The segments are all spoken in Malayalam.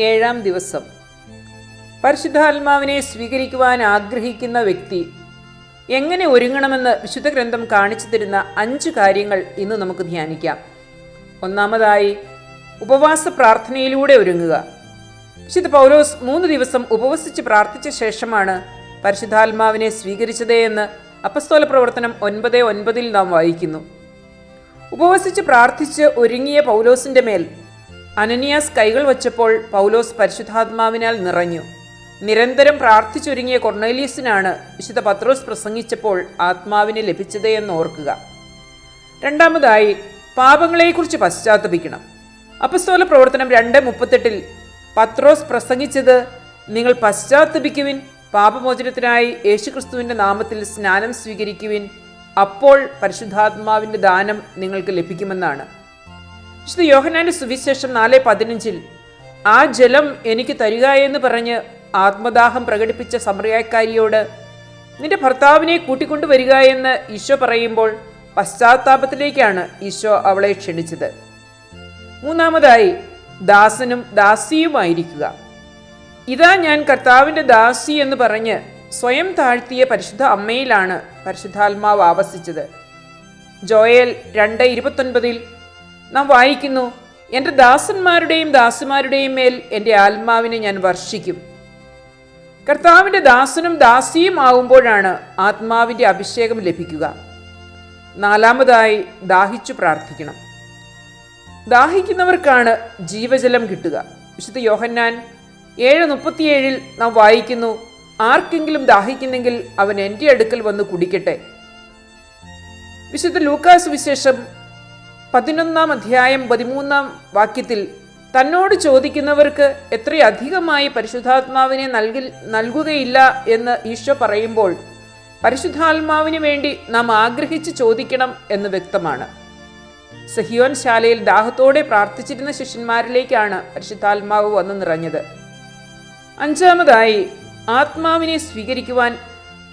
ഏഴാം ദിവസം. പരിശുദ്ധാത്മാവിനെ സ്വീകരിക്കുവാൻ ആഗ്രഹിക്കുന്ന വ്യക്തി എങ്ങനെ ഒരുങ്ങണമെന്ന് വിശുദ്ധ ഗ്രന്ഥം കാണിച്ചു തരുന്ന അഞ്ച് കാര്യങ്ങൾ ഇന്ന് നമുക്ക് ധ്യാനിക്കാം. ഒന്നാമതായി ഉപവാസ പ്രാർത്ഥനയിലൂടെ ഒരുങ്ങുക. വിശുദ്ധ പൗലോസ് മൂന്ന് ദിവസം ഉപവസിച്ച് പ്രാർത്ഥിച്ച ശേഷമാണ് പരിശുദ്ധാത്മാവിനെ സ്വീകരിച്ചതേ എന്ന് അപ്പസ്തോല പ്രവർത്തനം ഒൻപത് ഒൻപതിൽ നാം വായിക്കുന്നു. ഉപവസിച്ച് പ്രാർത്ഥിച്ച് ഒരുങ്ങിയ പൗലോസിന്റെ മേൽ അനനിയാസ് കൈകൾ വച്ചപ്പോൾ പൗലോസ് പരിശുദ്ധാത്മാവിനാൽ നിറഞ്ഞു. നിരന്തരം പ്രാർത്ഥിച്ചൊരുങ്ങിയ കൊർണേലിയസിനാണ് വിശുദ്ധ പത്രോസ് പ്രസംഗിച്ചപ്പോൾ ആത്മാവിനെ ലഭിച്ചത് ഓർക്കുക. രണ്ടാമതായി പാപങ്ങളെക്കുറിച്ച് പശ്ചാത്തപിക്കണം. അപ്പസ്തോല പ്രവർത്തനം രണ്ട് മുപ്പത്തെട്ടിൽ പത്രോസ് പ്രസംഗിച്ചത് നിങ്ങൾ പശ്ചാത്തപിക്കുവിൻ പാപമോചനത്തിനായി യേശുക്രിസ്തുവിന്റെ നാമത്തിൽ സ്നാനം സ്വീകരിക്കുവിൻ അപ്പോൾ പരിശുദ്ധാത്മാവിന്റെ ദാനം നിങ്ങൾക്ക് ലഭിക്കുമെന്നാണ്. വിശുദ്ധ യോഹനാന്റെ സുവിശേഷം നാല് പതിനഞ്ചിൽ ആ ജലം എനിക്ക് തരിക എന്ന് പറഞ്ഞ് ആത്മദാഹം പ്രകടിപ്പിച്ച സമറിയാക്കാരിയോട് നിന്റെ ഭർത്താവിനെ കൂട്ടിക്കൊണ്ടുവരിക എന്ന് ഈശോ പറയുമ്പോൾ പശ്ചാത്താപത്തിലേക്കാണ് ഈശോ അവളെ ക്ഷണിച്ചത്. മൂന്നാമതായി ദാസനും ദാസിയുമായിരിക്കുക. ഇതാ ഞാൻ കർത്താവിന്റെ ദാസി എന്ന് പറഞ്ഞ് സ്വയം താഴ്ത്തിയ പരിശുദ്ധ അമ്മയിലാണ് പരിശുദ്ധാത്മാവ് ആവസിച്ചത്. ജോയൽ രണ്ട് ഇരുപത്തൊൻപതിൽ നാം വായിക്കുന്നു എന്റെ ദാസന്മാരുടെയും ദാസിമാരുടെയും മേൽ എന്റെ ആത്മാവിനെ ഞാൻ വർഷിക്കും. കർത്താവിന്റെ ദാസനും ദാസിയും ആവുമ്പോഴാണ് ആത്മാവിന്റെ അഭിഷേകം ലഭിക്കുക. നാലാമതായി ദാഹിച്ചു പ്രാർത്ഥിക്കണം. ദാഹിക്കുന്നവർക്കാണ് ജീവജലം കിട്ടുക. വിശുദ്ധ യോഹന്നാൻ ഏഴ് മുപ്പത്തിയേഴിൽ നാം വായിക്കുന്നു ആർക്കെങ്കിലും ദാഹിക്കുന്നെങ്കിൽ അവൻ എന്റെ അടുക്കൽ വന്ന് കുടിക്കട്ടെ. വിശുദ്ധ ലൂക്കാസ് വിശേഷം പതിനൊന്നാം അധ്യായം പതിമൂന്നാം വാക്യത്തിൽ തന്നോട് ചോദിക്കുന്നവർക്ക് എത്രയധികമായി പരിശുദ്ധാത്മാവിനെ നൽകി നൽകുകയില്ല എന്ന് ഈശോ പറയുമ്പോൾ പരിശുദ്ധാത്മാവിന് വേണ്ടി നാം ആഗ്രഹിച്ച് ചോദിക്കണം എന്ന് വ്യക്തമാണ്. സഹിയോൻ ശാലയിൽ ദാഹത്തോടെ പ്രാർത്ഥിച്ചിരുന്ന ശിഷ്യന്മാരിലേക്കാണ് പരിശുദ്ധാത്മാവ് വന്നു നിറഞ്ഞത്. അഞ്ചാമതായി ആത്മാവിനെ സ്വീകരിക്കുവാൻ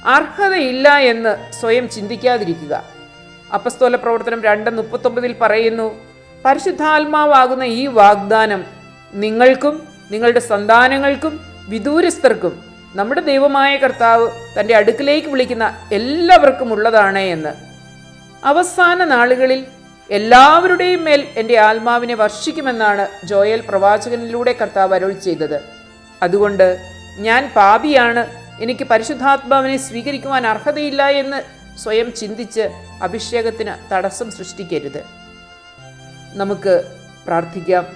അർഹതയില്ല എന്ന് സ്വയം ചിന്തിക്കാതിരിക്കുക. അപ്പസ്തോല പ്രവർത്തനം രണ്ട് മുപ്പത്തൊമ്പതിൽ പറയുന്നു പരിശുദ്ധാത്മാവാകുന്ന ഈ വാഗ്ദാനം നിങ്ങൾക്കും നിങ്ങളുടെ സന്താനങ്ങൾക്കും വിദൂരസ്ഥർക്കും നമ്മുടെ ദൈവമായ കർത്താവ് തന്റെ അടുക്കിലേക്ക് വിളിക്കുന്ന എല്ലാവർക്കും ഉള്ളതാണ് എന്ന്. അവസാന നാളുകളിൽ എല്ലാവരുടെയും മേൽ എന്റെ ആത്മാവിനെ വർഷിക്കുമെന്നാണ് ജോയൽ പ്രവാചകനിലൂടെ കർത്താവ് അരുൾ ചെയ്തത്. അതുകൊണ്ട് ഞാൻ പാപിയാണ് എനിക്ക് പരിശുദ്ധാത്മാവിനെ സ്വീകരിക്കുവാൻ അർഹതയില്ല എന്ന് സ്വയം ചിന്തിച്ച് അഭിഷേകത്തിന് തടസ്സം സൃഷ്ടിക്കരുത്. നമുക്ക് പ്രാർത്ഥിക്കാം.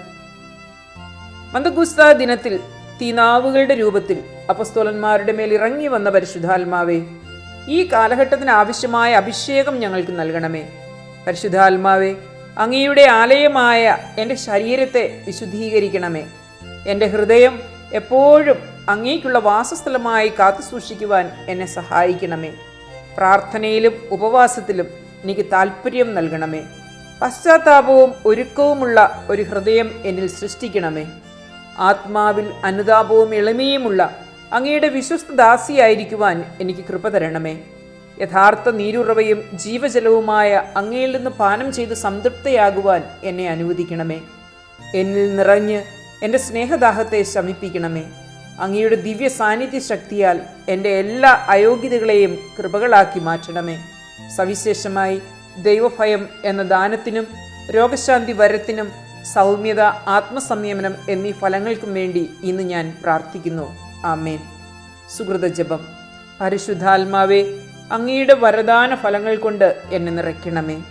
മന്ദഗുസ്ത ദിനത്തിൽ തീനാവുകളുടെ രൂപത്തിൽ അപസ്തോലന്മാരുടെ മേൽ ഇറങ്ങി വന്ന പരിശുദ്ധാത്മാവേ ഈ കാലഘട്ടത്തിന് ആവശ്യമായ അഭിഷേകം ഞങ്ങൾക്ക് നൽകണമേ. പരിശുദ്ധാത്മാവേ അങ്ങയുടെ ആലയമായ എന്റെ ശരീരത്തെ വിശുദ്ധീകരിക്കണമേ. എന്റെ ഹൃദയം എപ്പോഴും അങ്ങേക്കുള്ള വാസസ്ഥലമായി കാത്തു സൂക്ഷിക്കുവാൻ എന്നെ സഹായിക്കണമേ. പ്രാർത്ഥനയിലും ഉപവാസത്തിലും എനിക്ക് താല്പര്യം നൽകണമേ. പശ്ചാത്താപവും ഒരുക്കവുമുള്ള ഒരു ഹൃദയം എന്നിൽ സൃഷ്ടിക്കണമേ. ആത്മാവിൽ അനുതാപവും എളിമയുമുള്ള അങ്ങയുടെ വിശ്വസ്ത ദാസിയായിരിക്കുവാൻ എനിക്ക് കൃപ തരണമേ. യഥാർത്ഥ നീരുറവയും ജീവജലവുമായ അങ്ങയിൽ നിന്ന് പാനം ചെയ്ത് സംതൃപ്തയാകുവാൻ എന്നെ അനുവദിക്കണമേ. എന്നിൽ നിറഞ്ഞ് എന്റെ സ്നേഹദാഹത്തെ ശമിപ്പിക്കണമേ. അങ്ങയുടെ ദിവ്യ സാന്നിധ്യ ശക്തിയാൽ എന്റെ എല്ലാ അയോഗ്യതകളെയും കൃപകളാക്കി മാറ്റണമേ. സവിശേഷമായി ദൈവഭയം എന്ന ദാനത്തിനും രോഗശാന്തി വരത്തിനും സൗമ്യത ആത്മസംയമനം എന്നീ ഫലങ്ങൾക്കും വേണ്ടി ഇന്ന് ഞാൻ പ്രാർത്ഥിക്കുന്നു. ആമേൻ. സുഹൃത ജപം. പരിശുദ്ധാത്മാവേ അങ്ങയുടെ വരദാന ഫലങ്ങൾ കൊണ്ട് എന്നെ നിറയ്ക്കണമേ.